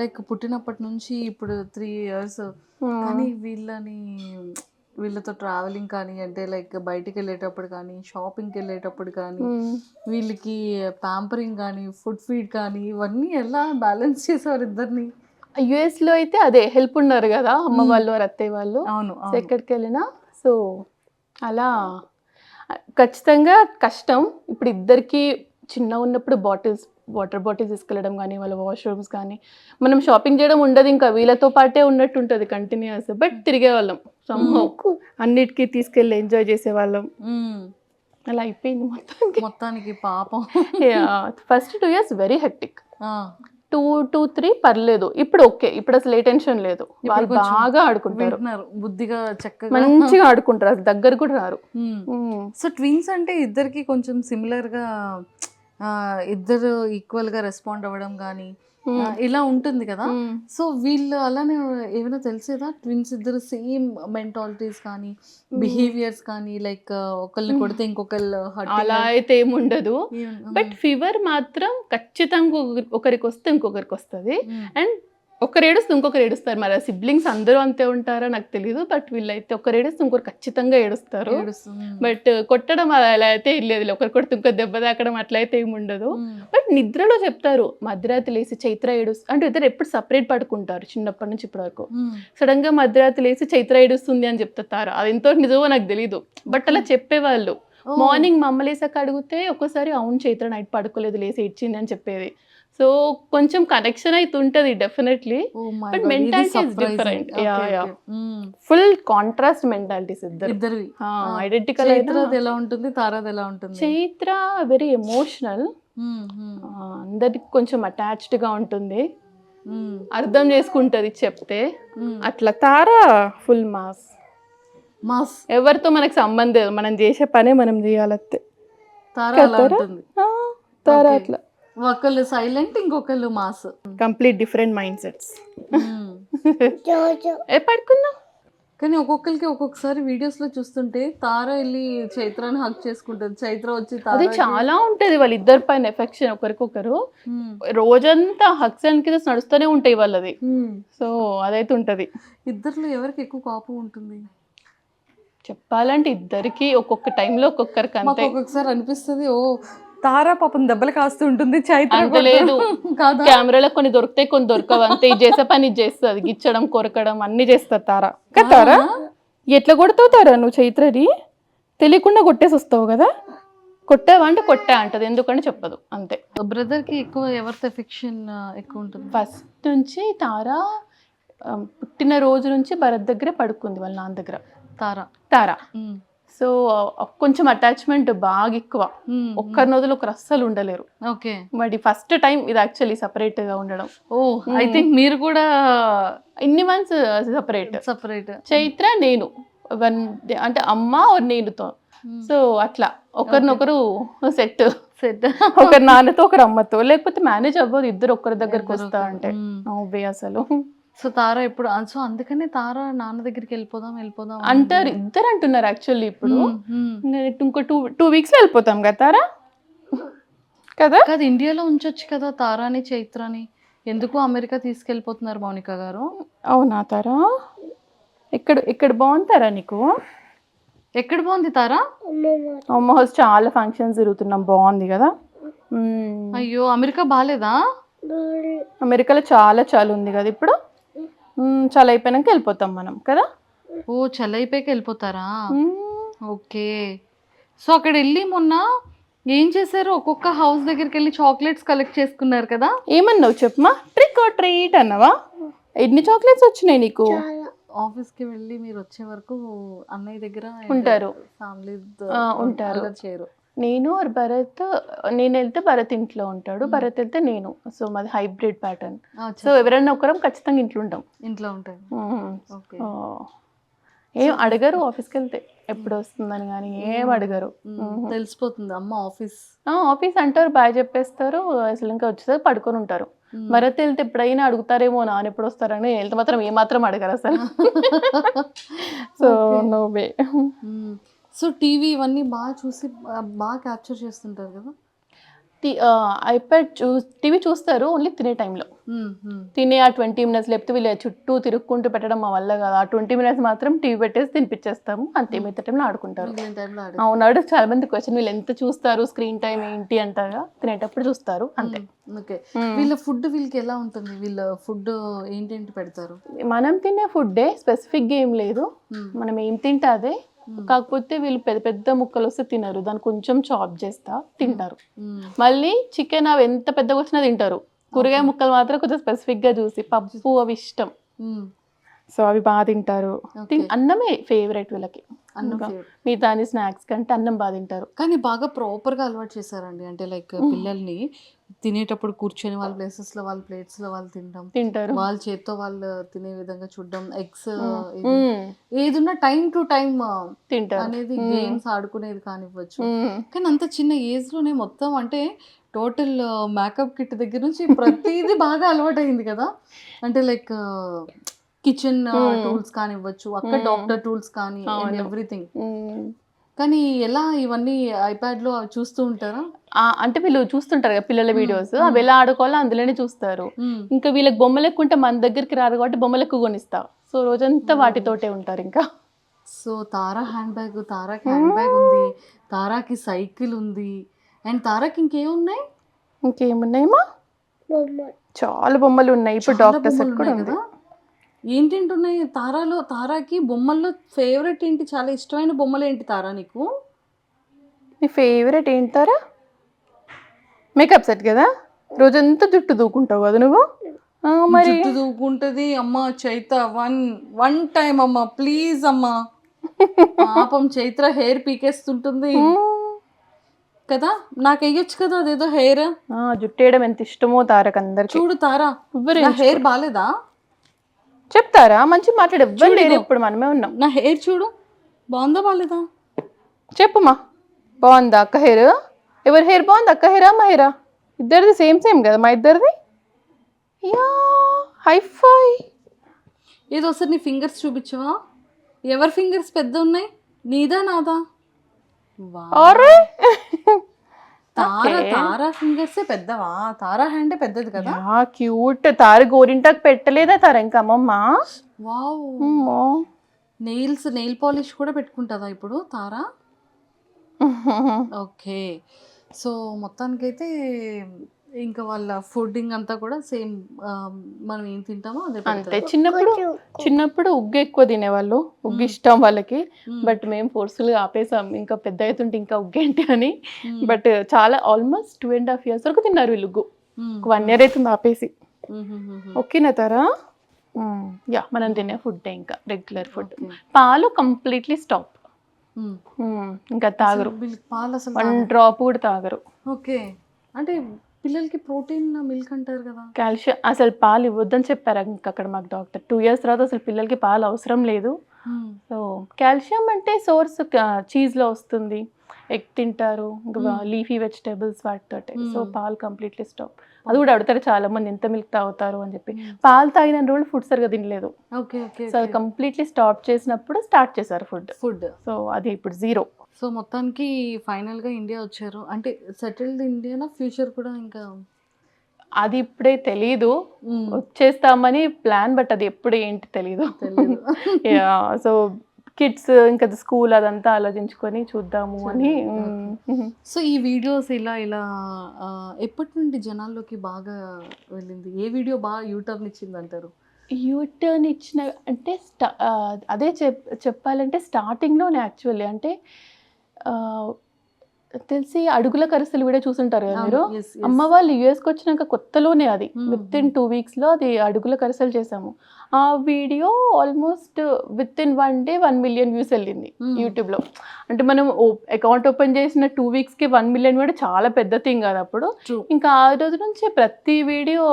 Like పుట్టినప్పటి నుంచి ఇప్పుడు త్రీ ఇయర్స్ కానీ వీళ్ళని వీళ్ళతో ట్రావెలింగ్ కానీ అంటే లైక్ బయటికి వెళ్ళేటప్పుడు కానీ షాపింగ్కి వెళ్ళేటప్పుడు కానీ వీళ్ళకి ప్యాంపరింగ్ కానీ ఫుడ్ ఫీడ్ కానీ ఇవన్నీ ఎలా బ్యాలెన్స్ చేసేవారు ఇద్దరిని? యుఎస్లో అయితే అదే హెల్ప్ ఉన్నారు కదా అమ్మ వాళ్ళు వారు అత్తయ్య వాళ్ళు. అవును ఎక్కడికి వెళ్ళినా సో అలా. ఖచ్చితంగా కష్టం. ఇప్పుడు ఇద్దరికి చిన్న ఉన్నప్పుడు బాటిల్స్ వాటర్ బాటిల్స్ తీసుకెళ్ళడం కానీ వాళ్ళ వాష్రూమ్స్ కానీ. మనం షాపింగ్ చేయడం ఉండదు ఇంకా వీళ్ళతో పాటే ఉన్నట్టు ఉంటుంది కంటిన్యూస్ బట్ తిరిగే వాళ్ళం somehow. అన్నిటికీ తీసుకెళ్ళి ఎంజాయ్ చేసేవాళ్ళం. అలా అయిపోయింది మొత్తం మొత్తానికి పాపం. First two years very hectic two two three పర్లేదు. ఇప్పుడు ఓకే ఇప్పుడు అసలు ఏ టెన్షన్ లేదు. వాళ్ళు బాగా ఆడుకుంటారు. బుద్ధిగా చక్కగా. మంచిగా ఆడుకుంటారు. అసలు దగ్గర కూడా రారు. సో ట్విన్స్ అంటే ఇద్దరికి కొంచెం సిమిలర్గా ఇద్దరు ఈక్వల్గా రెస్పాండ్ అవ్వడం కానీ మ్మ్. ఇలా ఉంటుంది కదా. ఉమ్. సో వీళ్ళు అలానే ఏమైనా తెలిసేదా? ట్విన్స్ ఇద్దరు సేమ్ మెంటాలిటీస్ కానీ బిహేవియర్స్ కానీ లైక్ ఒకళ్ళని కొడితే ఇంకొకళ్ళు అలా అయితే ఏముండదు. బట్ ఫీవర్ మాత్రం ఖచ్చితంగా ఒకరి- ఒకరికి వస్తే ఇంకొకరికి వస్తుంది. అండ్ ఒకరు ఏడుస్తే ఇంకొకరు ఏడుస్తారు. మరి సిబ్లింగ్స్ అందరూ అంతే ఉంటారా? నాకు తెలియదు బట్ వీళ్ళైతే ఒకరు ఏడుస్తే ఇంకొకరు ఖచ్చితంగా ఏడుస్తారు. ఏడుస్తుంది. బట్ కొట్టడం అలా అయితే లేదు. ఒకరు కొడితే ఇంకో దెబ్బ తాకడం అట్లా అయితే ఏమి ఉండదు. బట్ నిద్రలో చెప్తారు. మధ్యరాత్రి లేసి చైత్ర ఏడుస్తు అంటే ఇద్దరు ఎప్పుడు సపరేట్ పడుకుంటారు చిన్నప్పటి నుంచి ఇప్పటి వరకు. సడన్గా మధ్యరాత్రి లేసి చైత్ర ఏడుస్తుంది అని చెప్తారు. అది ఎంతో నిజమో నాకు తెలియదు బట్ అలా చెప్పేవాళ్ళు. మార్నింగ్ మమ్మ లేసాక అడిగితే ఒక్కోసారి అవును చైత్ర నైట్ పడుకోలేదు లేసి ఇచ్చింది అని చెప్పేది. సో కొంచెం కనెక్షన్ అయితే ఉంటుంది డెఫినెట్లీ yeah. okay. మ్మ్. ఫుల్ కాంట్రాస్ట్ మెంటాలిటీస్ ఇద్దరు ఐడెంటికల్ చైత్రది ఎలా ఉంటుంది తారాది ఎలా ఉంటుంది చైత్ర వెరీ ఎమోషనల్ మ్మ్. మ్మ్. అందరికి కొంచెం అటాచ్డ్గా ఉంటుంది మ్మ్. అర్థం చేసుకుంటది చెప్తే. అట్లా తారా ఫుల్ మాస్ మాస్ ఎవరితో మనకు సంబంధం మనం చేసే పనే మనం చేయాలంతే తారా తారా. అట్లా ఒకళ్ళు సైలెంట్ ఇంకొకళ్ళు mass. Complete different mind sets. ఏ పడుకుందాం కానీ ఒక్కొక్కరికి ఒక్కొక్కసారి వీడియోస్లో చూస్తుంటే తార వెళ్ళి చైత్రాన్ని హక్ చేసుకుంటది. చైత్ర వచ్చి అది చాలా ఉంటది వాళ్ళ ఇద్దరి పైన ఎఫెక్షన్ ఒకరికొకరు రోజంతా హక్స్ అండ్ కింద నడుస్తూనే ఉంటాయి వాళ్ళది. సో అదైతే ఉంటది. ఇద్దరిలో ఎవరికి ఎక్కువ కోపం ఉంటుంది? చెప్పాలంటే ఇద్దరికి ఒక్కొక్క టైంలో ఒక్కొక్కరికి అంతే ఒక్కొక్కసారి అనిపిస్తుంది ఓ తారా పాపం దెబ్బలు కాస్తూ ఉంటుంది చైత్ర అంత కూడా- లేదు కాదా? కెమెరాలో కొన్ని దొరుకుతాయి కొన్ని దొరకవు. అంతే ఇది చేసే పని ఇది చేస్తుంది. గిచ్చడం కొరకడం అన్ని చేస్తారు తారా. కదా? తారా ఎట్లా కొడతావు తారా నువ్వు చైత్రది తెలియకుండా కొట్టేసి వస్తావు కదా? కొట్టావా అంటే కొట్టా అంటది ఎందుకంటే చెప్పదు. అంతే. బ్రదర్కి ఎక్కువ ఎవరితో ఎఫెక్షన్ ఎక్కువ ఉంటుంది? ఫస్ట్ నుంచి తారా ఆ, పుట్టిన రోజు నుంచి భరత్ దగ్గరే పడుకుంది వాళ్ళ నాన్న దగ్గర. తారా. తారా. సో కొంచెం అటాచ్మెంట్ బాగా ఎక్కువ. మ్మ్. ఒక్కరి నదులు ఒకరు అస్సలు ఉండలేరు. ఓకే. మరి ఫస్ట్ టైం ఇది యాక్చువల్లీ సపరేట్గా ఉండడం. ఓ ఐ థింక్ మీరు కూడా ఇన్ని మంత్స్ సపరేట్ సపరేట్ చైత్ర నేను. వన్ అంటే అమ్మ or నేనుతో. సో అట్లా. ఒకరినొకరు సెట్ సెట్ ఒకరి నాన్నతో ఒకరు అమ్మతో లేకపోతే మేనేజ్ అవ్వదు ఇద్దరు ఒకరి దగ్గరకు వస్తా అంటే. అసలు. సో తారా ఇప్పుడు సో అందుకనే తారా నాన్న దగ్గరికి వెళ్ళిపోదాం వెళ్ళిపోదాం అంటారు ఇద్దరు అంటున్నారు యాక్చువల్లీ ఇప్పుడు. ఇంకో టూ టూ వీక్స్ వెళ్ళిపోతాం కదా తారా? కదా? కాదు ఇండియాలో ఉంచొచ్చు కదా తారాని చైత్రాని. ఎందుకు అమెరికా తీసుకెళ్ళిపోతున్నారు మౌనిక గారు? అవునా తారా? ఇక్కడ ఇక్కడ బాగుంటారా నీకు? ఎక్కడ బాగుంది తారా? అమ్మ హౌస్ చాలా ఫంక్షన్స్ తిరుగుతున్నాం బాగుంది కదా. అయ్యో అమెరికా బాగాలేదా అమెరికాలో చాలా చాలా ఉంది కదా ఇప్పుడు? చాలా అయిపోయినాక వెళ్ళిపోతాం మనం కదా? ఓ చల్లైపోయాక వెళ్ళిపోతారా? మ్మ్. ఓకే. సో అక్కడ వెళ్ళి మొన్న ఏం చేశారు? ఒక్కొక్క హౌస్ దగ్గరికి వెళ్ళి చాక్లెట్స్ కలెక్ట్ చేసుకున్నారు కదా? ఏమన్నావు చెప్పమా? ట్రిక్ ఆర్ ట్రీట్ అన్నావా? ఎన్ని చాక్లెట్స్ వచ్చినాయి నీకు? ఆఫీస్కి వెళ్ళి మీరు వచ్చే వరకు అన్నయ్య దగ్గర ఉంటారు. ఫ్యామిలీ ఉంటారు. చేయరు. నేను or భరత్ నేను వెళ్తే భరత్ ఇంట్లో ఉంటాడు భరత్ వెళ్తే నేను. సో మాది హైబ్రిడ్ ప్యాటర్న్. సో ఎవరైనా ఒకరం ఖచ్చితంగా ఇంట్లో ఉంటాం. ఇంట్లో ఓ. ఏం అడగరు ఆఫీస్కి వెళ్తే ఎప్పుడు వస్తుందని కానీ ఏం అడగరు. తెలిసిపోతుంది. అమ్మ ఆఫీస్. ఆఫీస్ అంటారు బాయ్ చెప్పేస్తారు అసలు ఇంకా వచ్చేసరికి పడుకొని ఉంటారు. భరత్ వెళ్తే ఎప్పుడైనా అడుగుతారేమో నాన్న ఎప్పుడు వస్తారని వెళ్తే మాత్రం ఏమాత్రం అడగరు అసలు. So no way so TV ఇవన్నీ బాగా చూసి బాగా క్యాప్చర్ చేస్తుంటారు కదా? ఐప్యాడ్ చూ టీవీ చూస్తారు ఓన్లీ తినే టైంలో. తినే ఆ ట్వంటీ మినిట్స్ లేకపోతే వీళ్ళ చుట్టూ తిరుక్కుంటూ పెట్టడం మా వల్ల కాదు. ఆ ట్వంటీ మినిట్స్ మాత్రం టీవీ పెట్టేసి తినిపించేస్తాము అంతే మిగతా టైంలో ఆడుకుంటారు. అవునాడు చాలా మంది క్వశ్చన్ వీళ్ళు ఎంత చూస్తారు స్క్రీన్ టైం ఏంటి అంటారా. తినేటప్పుడు చూస్తారు అంతే. ఓకే. వీళ్ళ ఫుడ్ వీళ్ళకి ఎలా ఉంటుంది? వీళ్ళ ఫుడ్ ఏంటేంటి పెడతారు? మనం తినే ఫుడ్డే స్పెసిఫిక్గా ఏం లేదు. మనం ఏం తింటే అదే. కాకపోతే వీళ్ళు పెద్ద పెద్ద ముక్కలు వస్తే తినరు. దాన్ని కొంచెం చాప్ చేస్తా తింటారు. మళ్ళీ చికెన్ అవి ఎంత పెద్దగా వచ్చినా తింటారు. కూరగాయ ముక్కలు మాత్రం కొంచెం స్పెసిఫిక్గా చూసి పప్పు అవి ఇష్టం. సో అవి బాగా తింటారు. అన్నమే ఫేవరెట్ వీళ్ళకి. మిగతా అన్ని స్నాక్స్ కంటే అన్నం బాగా తింటారు. కానీ బాగా ప్రాపర్గా అలవాటు చేశారండి. అంటే లైక్ పిల్లల్ని తినేటప్పుడు కూర్చొని వాళ్ళ ప్లేసెస్లో వాళ్ళ ప్లేట్స్లో వాళ్ళు తినడం తింటారు వాళ్ళ చేత్తో వాళ్ళు తినే విధంగా చూడడం ఎగ్స్. ఏదున్నా టైం టు టైం తింటారు అనేది గేమ్స్ ఆడుకునేది కానివ్వచ్చు. కానీ అంత చిన్న ఏజ్లోనే మొత్తం అంటే టోటల్ మేకప్ కిట్ దగ్గర నుంచి ప్రతిదీ బాగా అలవాటు అయింది కదా అంటే లైక్ కిచెన్ టూల్స్ కానివ్వచ్చు అక్కడ. డాక్టర్ టూల్స్ కానీ. ఎవ్రీథింగ్. కానీ ఎలా ఇవన్నీ ఐప్యాడ్లో చూస్తూ ఉంటారా అంటే వీళ్ళు చూస్తుంటారు కదా పిల్లల వీడియోస్ అవి ఎలా ఆడుకోవాలో అందులోనే చూస్తారు. ఇంకా వీళ్ళకి బొమ్మలు ఎక్కువ ఉంటే మన దగ్గరికి రారు కాబట్టి బొమ్మలు ఎక్కువ కొనిస్తా. సో రోజంతా వాటితోటే ఉంటారు ఇంకా. సో తారా హ్యాండ్ బ్యాగ్ తారాకి హ్యాండ్ బ్యాగ్ ఉంది తారాకి సైకిల్ ఉంది. అండ్ తారాకి ఇంకేమున్నాయి? ఇంకేమున్నాయమ్మా? చాలా బొమ్మలు ఉన్నాయి. ఇప్పుడు డాక్టర్ సెట్ కూడా ఉంది. కదా? ఏంటేంటి ఉన్నాయి తారాలో తారాకి బొమ్మల్లో ఫేవరెట్ ఏంటి? చాలా ఇష్టమైన బొమ్మలు ఏంటి తారా నీకు? నీ ఫేవరెట్ ఏంటారా మేకప్ సెట్ కదా? రోజంతా జుట్టు దూకుంటావు కదా నువ్వు? మరి జుట్టు దూకుంటది అమ్మ చైత వన్ వన్ టైం అమ్మ ప్లీజ్ అమ్మా. పాపం చైత్ర హెయిర్ పీకేస్తుంటుంది. కదా? నాకు వేయొచ్చు కదా అదేదో హెయిర్? ఆ, జుట్టు వేయడం ఎంత ఇష్టమో తారక్ అందరికి. చూడు తారా నా హెయిర్ బాగాలేదా చెప్తారా? మంచి మాట్లాడు. ఎవ్వరు లేరు ఇప్పుడు మనమే ఉన్నాం. నా హెయిర్ చూడు. బాగుందా బాగాలేదా చెప్పుమా బాగుందా అక్క హెయిర్? ఎవరి హెయిర్ బాగుంది? అక్క హెయిరా మా హెయిరా ఇద్దరిది సేమ్ సేమ్ కదా? మా ఇద్దరిది? యా హైఫై ఏదో ఒకసారి నీ ఫింగర్స్ చూపించవా? ఎవరి ఫింగర్స్ పెద్ద ఉన్నాయి నీదా? నాదా. అరే! తారా తారా ఫింగర్స్ పెద్దవా? తారా హ్యాండ్ పెద్దది కదా? క్యూట్ తార గోరింటాకు పెట్టలేదా తార ఇంకా అమ్మమ్మ? వావ్. అమ్మో. నెయిల్స్ నెయిల్ పాలిష్ కూడా పెట్టుకుంటుందా ఇప్పుడు తారా? ఓకే. సో మొత్తానికైతే ఇంకా వాళ్ళ ఫుడ్డింగ్ అంతా కూడా సేమ్ మనం ఏం తింటామో అదే అంతే పెడతారు. చిన్నప్పుడు చిన్నప్పుడు ఉగ్గు ఎక్కువ తినేవాళ్ళు ఉగ్గు ఇష్టం వాళ్ళకి. బట్ మేము ఫోర్స్ఫుల్గా ఆపేసాం ఇంకా పెద్ద అవుతుంటే ఇంకా ఉగ్గేంటి అని. బట్ చాలా almost two and half years వరకు తిన్నారు వీళ్ళు ఉగ్గు. వన్ ఇయర్ అవుతుంది ఆపేసి. ఓకేనా తారా యా మనం తినే ఫుడ్ ఇంకా రెగ్యులర్ ఫుడ్. పాలు కంప్లీట్లీ స్టాప్. ఇంకా తాగరు. పాలు అసలు వన్. డ్రాప్ కూడా తాగరు. ఓకే. అంటే పిల్లలకి ప్రోటీన్ మిల్క్ అంటారు కదా. కాల్షియం అసలు పాలు ఇవ్వద్దని చెప్పారు ఇంకా అక్కడ మాకు డాక్టర్. టూ ఇయర్స్ తర్వాత అసలు పిల్లలకి పాలు అవసరం లేదు. సో కాల్షియం అంటే సోర్స్ చీజ్లో వస్తుంది. ఎగ్ తింటారు ఇంకా లీఫీ వెజిటేబుల్స్ వాటితోటే. సో. పాలు కంప్లీట్లీ స్టాప్. అది కూడా అడుగుతారు చాలా మంది ఎంత మిల్క్ తాగుతారు అని చెప్పి. పాలు తాగిన రోజులు ఫుడ్ సరిగా తినలేదు. ఓకే ఓకే సో అది కంప్లీట్లీ స్టాప్ చేసినప్పుడు స్టార్ట్ చేశారు ఫుడ్ ఫుడ్ సో అది ఇప్పుడు జీరో సో మొత్తానికి ఫైనల్గా ఇండియా వచ్చారు. అంటే సెటిల్డ్ ఇండియానా ఫ్యూచర్ కూడా ఇంకా? అది ఇప్పుడే తెలీదు. వచ్చేస్తామని ప్లాన్ బట్ అది ఎప్పుడు ఏంటి తెలీదు. సో కిడ్స్ ఇంకా స్కూల్ అదంతా ఆలోచించుకొని చూద్దాము అని. సో ఈ వీడియోస్ ఇలా ఇలా ఎప్పటి నుండి జనాల్లోకి బాగా వెళ్ళింది? ఏ వీడియో బాగా యూటర్న్ ఇచ్చింది అంటారు యూటర్న్ ఇచ్చిన అంటే స్టా అదే చెప్ చెప్పాలంటే స్టార్టింగ్లోనే యాక్చువల్లీ అంటే తెలిసి అడుగుల కరిసెలు వీడియో చూసుంటారు కదా మీరు. అమ్మ వాళ్ళు యూఎస్కి వచ్చినాక కొత్తలోనే అది. విత్ ఇన్ టూ వీక్స్లో అది అడుగుల కరిసెలు చేసాము ఆ video almost within one day one million views వెళ్ళింది. యూట్యూబ్లో అంటే మనం అకౌంట్ ఓపెన్ చేసిన టూ వీక్స్కి వన్ మిలియన్ కూడా చాలా పెద్ద థింగ్ కదా అప్పుడు. ఇంకా ఆ రోజు నుంచి ప్రతి వీడియో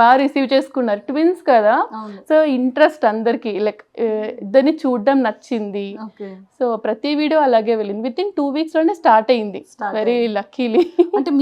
బాగా రిసీవ్ చేసుకున్నారు. ట్విన్స్ కదా. సో ఇంట్రెస్ట్ అందరికి లైక్ ఇద్దరిని చూడడం నచ్చింది. సో ప్రతి వీడియో అలాగే వెళ్ళింది. విత్ ఇన్ టూ వీక్స్లోనే స్టార్ట్ అయింది. వెరీ లక్కీలీ అంటే